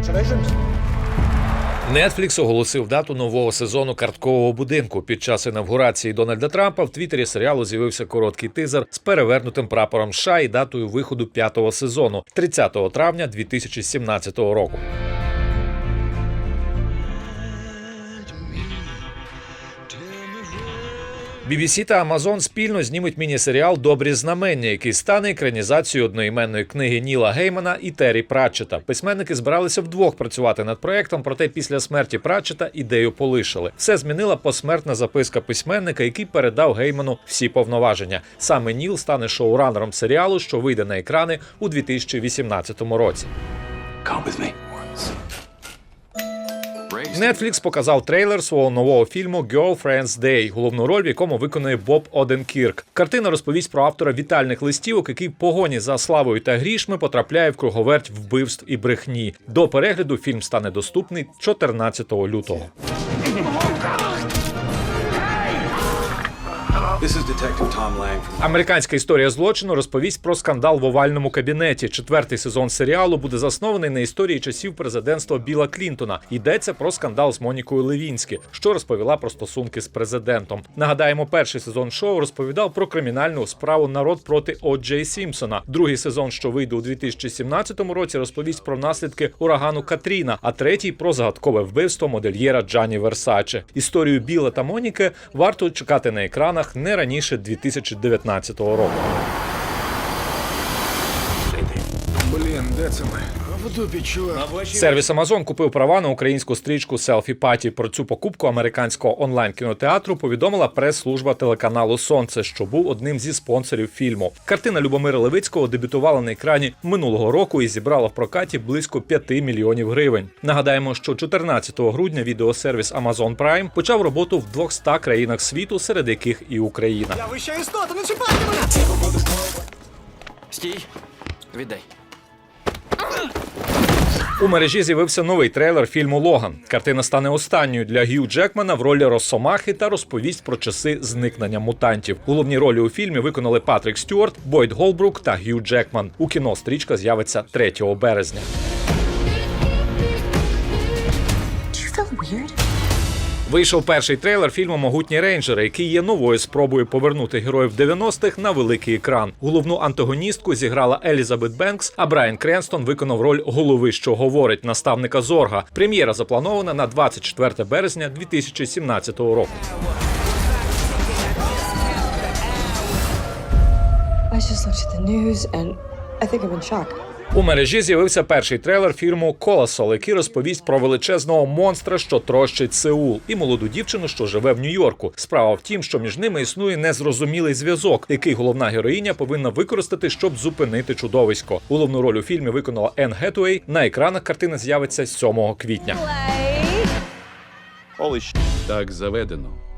Congratulations. Netflix оголосив дату нового сезону карткового будинку. Під час інавгурації Дональда Трампа в твіттері серіалу з'явився короткий тизер з перевернутим прапором США і датою виходу п'ятого сезону 30 травня 2017 року. BBC та Amazon спільно знімуть міні-серіал Добрі знамення, який стане екранізацією одноіменної книги Ніла Геймана і Террі Пратчета. Письменники збиралися вдвох працювати над проектом, проте після смерті Пратчета ідею полишили. Все змінила посмертна записка письменника, який передав Гейману всі повноваження. Саме Ніл стане шоуранером серіалу, що вийде на екрани у 2018 році. Come with me. Netflix показав трейлер свого нового фільму Girlfriend's Day, головну роль в якому виконує Боб Оденкірк. Картина розповість про автора вітальних листівок, який в погоні за славою та грішми потрапляє в круговерть вбивств і брехні. До перегляду фільм стане доступний 14 лютого. Американська історія злочину розповість про скандал в овальному кабінеті. Четвертий сезон серіалу буде заснований на історії часів президентства Біла Клінтона. Йдеться про скандал з Монікою Левінські, що розповіла про стосунки з президентом. Нагадаємо, перший сезон шоу розповідав про кримінальну справу народ проти О'Джей Сімпсона. Другий сезон, що вийде у 2017 році, розповість про наслідки урагану Катріна, а третій про загадкове вбивство модельєра Джані Версаче. Історію Біла та Моніки варто чекати на екранах не раніше 2019 року. Блін, де це ми? В дупі, чувак. Сервіс Amazon купив права на українську стрічку Селфі Паті. Про цю покупку американського онлайн кінотеатру повідомила прес-служба телеканалу Сонце, що був одним зі спонсорів фільму. Картина Любомира Левицького дебютувала на екрані минулого року і зібрала в прокаті близько 5 мільйонів гривень. Нагадаємо, що 14 грудня відеосервіс Amazon Prime почав роботу в 200 країнах світу, серед яких і Україна. Я вища істота, не чіпайте мене! Стій. Віддай. У мережі з'явився новий трейлер фільму Логан. Картина стане останньою для Гью Джекмана в ролі Росомахи та розповість про часи зникнення мутантів. Головні ролі у фільмі виконали Патрік Стюарт, Бойд Голбрук та Гью Джекман. У кіно стрічка з'явиться 3 березня. Do you feel weird? Вийшов перший трейлер фільму Могутні рейнджери, який є новою спробою повернути героїв 90-х на великий екран. Головну антагоністку зіграла Елізабет Бенкс, а Брайан Кренстон виконав роль голови, що говорить наставника Зорга. Прем'єра запланована на 24 березня 2017 року. I just looked at the news and I think I'm in shock. У мережі з'явився перший трейлер фільму Колосол, який розповість про величезного монстра, що трощить Сеул, і молоду дівчину, що живе в Нью-Йорку. Справа в тім, що між ними існує незрозумілий зв'язок, який головна героїня повинна використати, щоб зупинити чудовисько. Головну роль у фільмі виконала Енн Гетуей. На екранах картина з'явиться 7 квітня. Так заведено.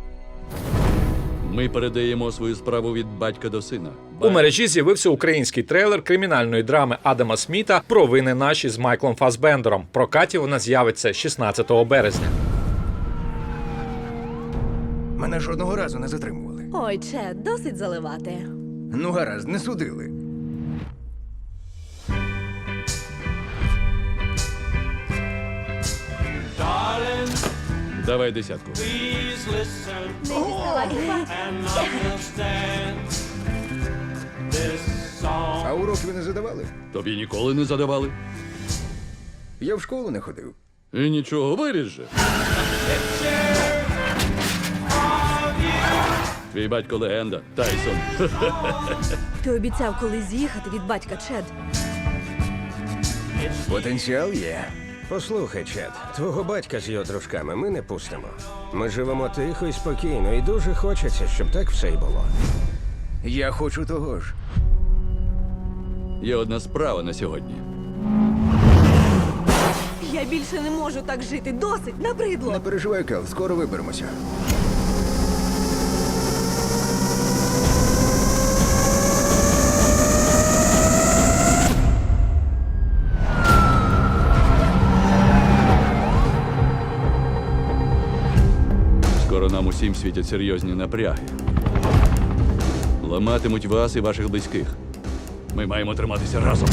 Ми передаємо свою справу від батька до сина. У мережі з'явився український трейлер кримінальної драми Адама Сміта про вини наші з Майклом Фасбендером. Прокаті вона з'явиться 16 березня. Мене жодного разу не затримували. Ой, че, досить заливати. Ну гаразд, не судили. Давай десятку. А уроки ви не задавали? Тобі ніколи не задавали. Я в школу не ходив. І нічого, виріж же. Твій батько легенда, Тайсон. Ти обіцяв колись з'їхати від батька Чед. Потенціал є. Послухай, Чет, твого батька з його дружками ми не пустимо. Ми живемо тихо і спокійно, і дуже хочеться, щоб так все й було. Я хочу того ж. Є одна справа на сьогодні. Я більше не можу так жити. Досить, набридло. Не переживай, Кел, скоро виберемося. Нам усім світять серйозні напряги. Ламатимуть вас і ваших близьких. Ми маємо триматися разом.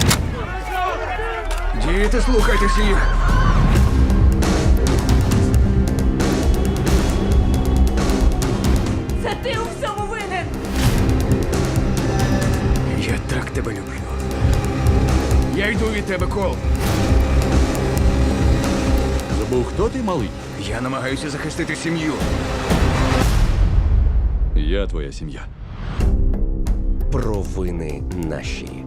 Діти, слухайтеся їх. Це ти у всьому винен. Я так тебе люблю. Я йду від тебе кол. Забув, хто ти малий? Я намагаюся захистити сім'ю. Я твоя сім'я. Провини наші.